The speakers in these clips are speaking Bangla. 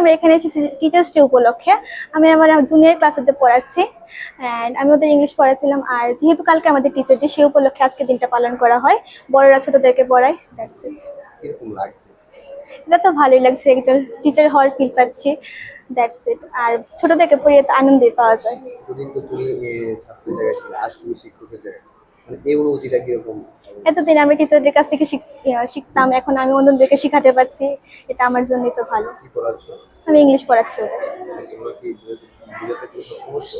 আমরা এখানে এসেছি টিচার্স ডে উপলক্ষে। আমি আমার জুনিয়র ক্লাসেতে পড়াচ্ছি। অ্যান্ড আমি ওদের ইংলিশ পড়াচ্ছিলাম। আর যেহেতু কালকে আমাদের টিচার ডে সেই উপলক্ষে আজকে দিনটা পালন করা হয়। বড়রা ছোটদেরকে পড়ায়। দ্যাটস ইট এটা তো ভালোই লাগছে। একজন টিচার হওয়ার ফিল পাচ্ছি। দ্যাটস ইট আর ছোটদেরকে পড়িয়ে তো আনন্দই পাওয়া যায়। দুদিন তো তুমি ছাত্রের জায়গায় ছিলে আজ তুমি শিক্ষকের জায়গায় মানে এই অনুভূতিটা কীরকম? এতদিন আমি টিচারদের কাছ থেকে শিখ- শিখতাম এখন আমি অন্যদেরকে শিখাতে পারছি। এটা আমার জন্যই তো ভালো। আমি ইংলিশ পড়াচ্ছি ওদের। হচ্ছ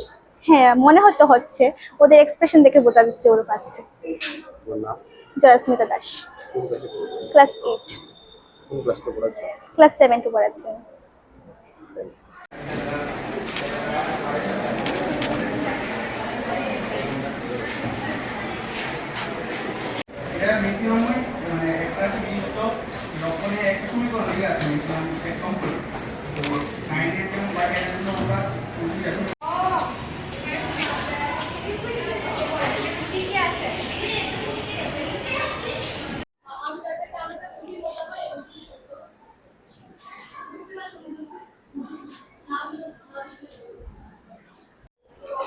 হ্যাঁ মনে হতো হচ্ছে ওদের এক্সপ্রেশন দেখে বোঝা যাচ্ছে ওরা পাচ্ছে Joysmita Das. Class eight class seven two পড়াচ্ছ ক্লাস সেভেনকে পড়াচ্ছি আমি। এটা ম্যাক্সিমাম মানে একটা আছে বিশ স্টক নব্বই একটা সময় করে লেগে আছে ম্যাক্সিমাম সেট কমপ্লিট তো নাইনের জন্য বা টেনের জন্য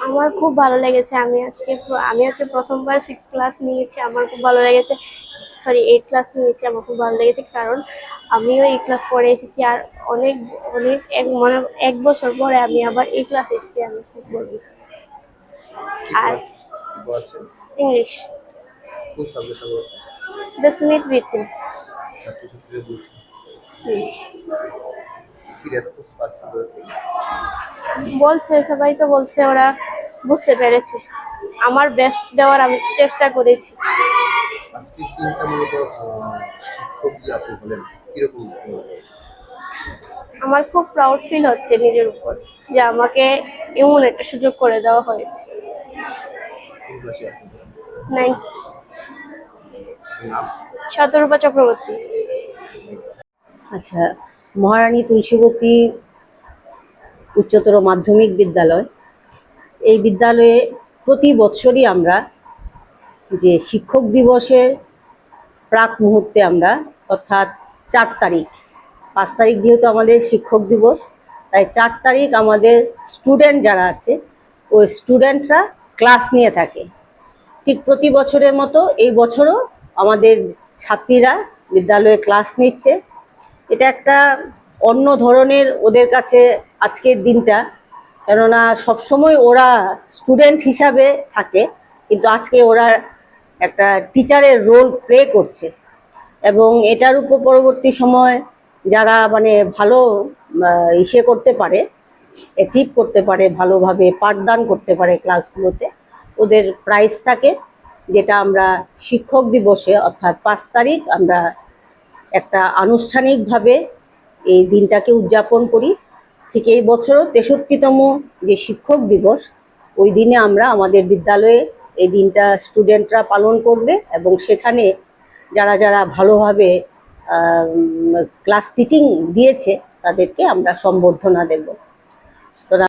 আমরা খুব ভালো লেগেছে, আমি আজকে আমি আজকে প্রথমবার সিক্স ক্লাস নিয়েছি, আমার খুব ভালো লেগেছে। সরি এইট ক্লাস নিয়েছি আমার খুব ভালো লেগেছে কারণ আমিও এই ক্লাস পড়ে এসেছি আর অনেক অনেক এক মানে এক বছর পরে আমি আবার এই ক্লাস এসেছি আমি খুব গর্বিত আর ইংলিশ দ্য স্মিথ রেসপন্স পাচ্ছ বলছে সবাই তো বলছে ওরা বুঝতে পেরেছে। আমার বেস্ট দেওয়ার আমি চেষ্টা করেছি। আজকে তিনটা মূলত শিক্ষক যে আপনি হলেন কীরকম আমার খুব প্রাউড ফিল হচ্ছে নিজের উপর যে আমাকে এমন একটা সুযোগ করে দেওয়া হয়েছে। শতরূপা চক্রবর্তী। আচ্ছা মহারানী তুলসীবতী উচ্চতর মাধ্যমিক বিদ্যালয়। এই বিদ্যালয়ে প্রতি বৎসরই আমরা যে শিক্ষক দিবসের প্রাক মুহূর্তে আমরা, অর্থাৎ চার তারিখ, পাঁচ তারিখ যেহেতু আমাদের শিক্ষক দিবস, তাই চার তারিখ আমাদের স্টুডেন্ট যারা আছে, ওই স্টুডেন্টরা ক্লাস নিয়ে থাকে। ঠিক প্রতি বছরের মতো এই বছরও আমাদের ছাত্রীরা বিদ্যালয়ে ক্লাস নিচ্ছে। এটা একটা অন্য ধরনের ওদের কাছে আজকের দিনটা, কেননা সবসময় ওরা স্টুডেন্ট হিসাবে থাকে, কিন্তু আজকে ওরা একটা টিচারের রোল প্লে করছে। এবং এটার উপর পরবর্তী সময় যারা মানে ভালো ইসে করতে পারে অ্যাচিভ করতে পারে, ভালোভাবে পাঠদান করতে পারে ক্লাসগুলোতে ওদের প্রাইজ থাকে, যেটা আমরা শিক্ষক দিবসে, অর্থাৎ পাঁচ তারিখ, আমরা একটা আনুষ্ঠানিকভাবে এই দিনটাকে উদযাপন করি। ঠিক এই বছরও তেষট্টিতম যে শিক্ষক দিবস, ওই দিনে আমরা আমাদের বিদ্যালয়ে এই দিনটা স্টুডেন্টরা পালন করবে এবং সেখানে যারা যারা ভালোভাবে ক্লাস টিচিং দিয়েছে, তাদেরকে আমরা সম্বর্ধনা দেব।